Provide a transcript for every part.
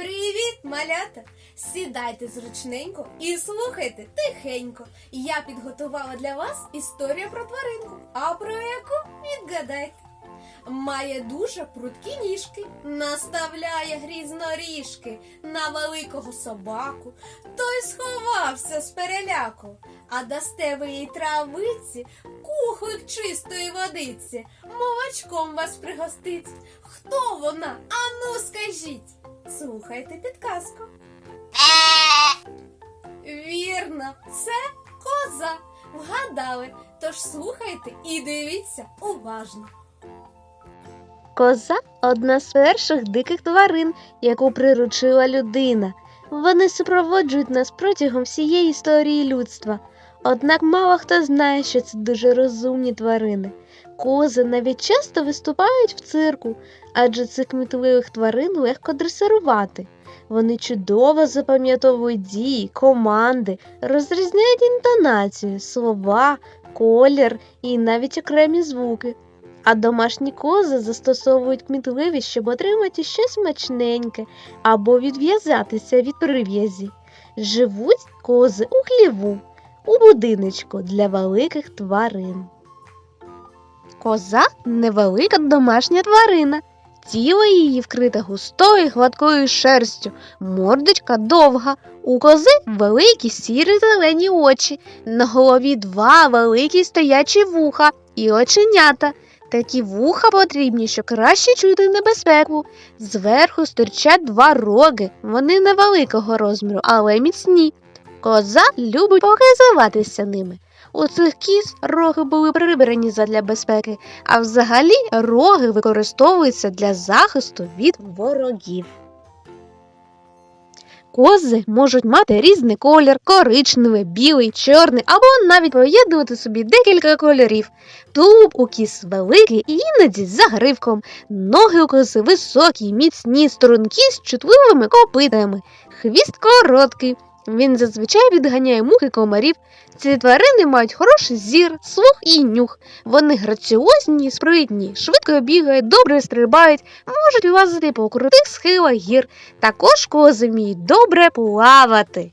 Привіт, малята! Сідайте зручненько і слухайте тихенько. Я підготувала для вас історію про тваринку. А про яку відгадайте. Має дуже прудкі ніжки, наставляє грізноріжки на великого собаку. Той сховався з переляку. А дасте ви їй травиці, кухлик чистої водиці, молочком вас пригостить. Хто вона? Ану, скажіть. Слухайте підказку. Вірно, це коза. Вгадали. Тож слухайте і дивіться уважно. Коза одна з перших диких тварин, яку приручила людина. Вони супроводжують нас протягом всієї історії людства. Однак мало хто знає, що це дуже розумні тварини. Кози навіть часто виступають в цирку, адже цих кмітливих тварин легко дресирувати. Вони чудово запам'ятовують дії, команди, розрізняють інтонацію, слова, колір і навіть окремі звуки. А домашні кози застосовують кмітливість, щоб отримати щось смачненьке або відв'язатися від прив'язі. Живуть кози у хліву, у будиночку для великих тварин. Коза невелика домашня тварина. Тіло її вкрите густою гладкою шерстю, мордочка довга. У кози великі сірі зелені очі, на голові два великі стоячі вуха і оченята. Такі вуха потрібні, щоб краще чути небезпеку. Зверху стирчать два роги. Вони невеликого розміру, але міцні. Коза любить похизуватися ними. У цих кіз роги були прибрані задля безпеки, а взагалі роги використовуються для захисту від ворогів. Кози можуть мати різний колір, коричневий, білий, чорний, або навіть поєднувати собі декілька кольорів. Тулуб у кіз великий і іноді з загривком. Ноги у кози високі, міцні, стрункі з чутливими копитами. Хвіст короткий. Він зазвичай відганяє мух і комарів. Ці тварини мають хороший зір, слух і нюх. Вони граціозні, спритні, швидко бігають, добре стрибають, можуть лазити по крутих схилах гір. Також кози вміють добре плавати.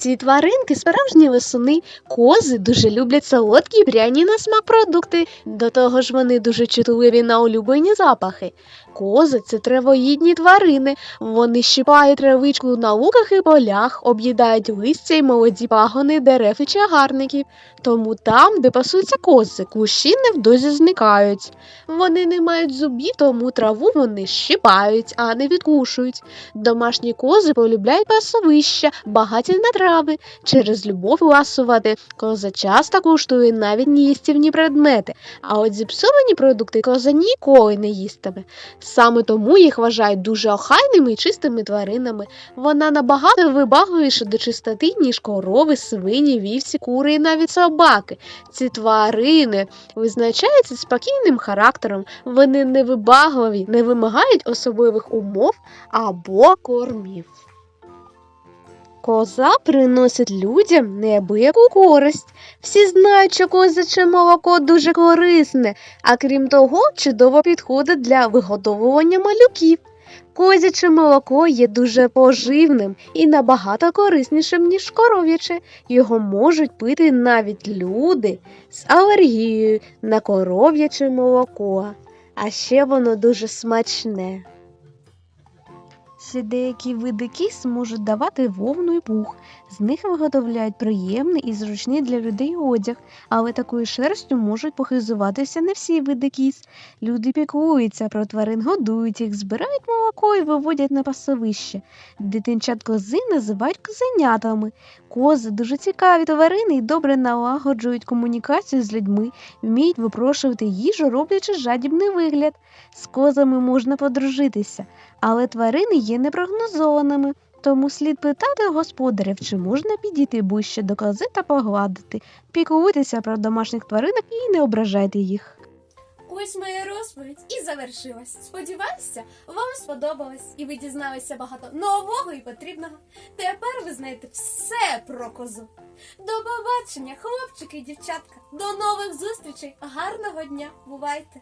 Ці тваринки справжні лисуни. Кози дуже люблять солодкі пряні на смак продукти. До того ж вони дуже чутливі на улюблені запахи. Кози це травоїдні тварини. Вони щипають травичку на луках і полях, об'їдають листя й молоді пагони дерев і чагарників. Тому там, де пасуться кози, кущі невдовзі зникають. Вони не мають зубів, тому траву вони щипають, а не відкушують. Домашні кози полюбляють пасовища, багаті на трави. Через любов ласувати коза часто куштує навіть неїстівні предмети, а от зіпсовані продукти коза ніколи не їстиме. Саме тому їх вважають дуже охайними і чистими тваринами. Вона набагато вибагливіша до чистоти, ніж корови, свині, вівці, кури і навіть собаки. Ці тварини визначаються спокійним характером, вони невибагливі, не вимагають особливих умов або кормів. Коза приносить людям неабияку користь. Всі знають, що козяче молоко дуже корисне, а крім того, чудово підходить для вигодовування малюків. Козяче молоко є дуже поживним і набагато кориснішим, ніж коров'яче. Його можуть пити навіть люди з алергією на коров'яче молоко. А ще воно дуже смачне. Ще деякі види кіз можуть давати вовну і пух. З них виготовляють приємний і зручний для людей одяг, але такою шерстю можуть похизуватися не всі види кіз. Люди піклуються про тварин, годують їх, збирають молоко і виводять на пасовище. Дитинчат кози називають козенятами. Кози дуже цікаві тварини і добре налагоджують комунікацію з людьми, вміють випрошувати їжу, роблячи жадібний вигляд. З козами можна подружитися, але тварини є непрогнозованими. Тому слід питати господарів, чи можна підійти ближче до кози та погладити. Піклуйтеся про домашніх тваринок і не ображайте їх. Ось моя розповідь і завершилась. Сподіваюся, вам сподобалось і ви дізналися багато нового і потрібного. Тепер ви знаєте все про козу. До побачення, хлопчики і дівчатка. До нових зустрічей. Гарного дня. Бувайте!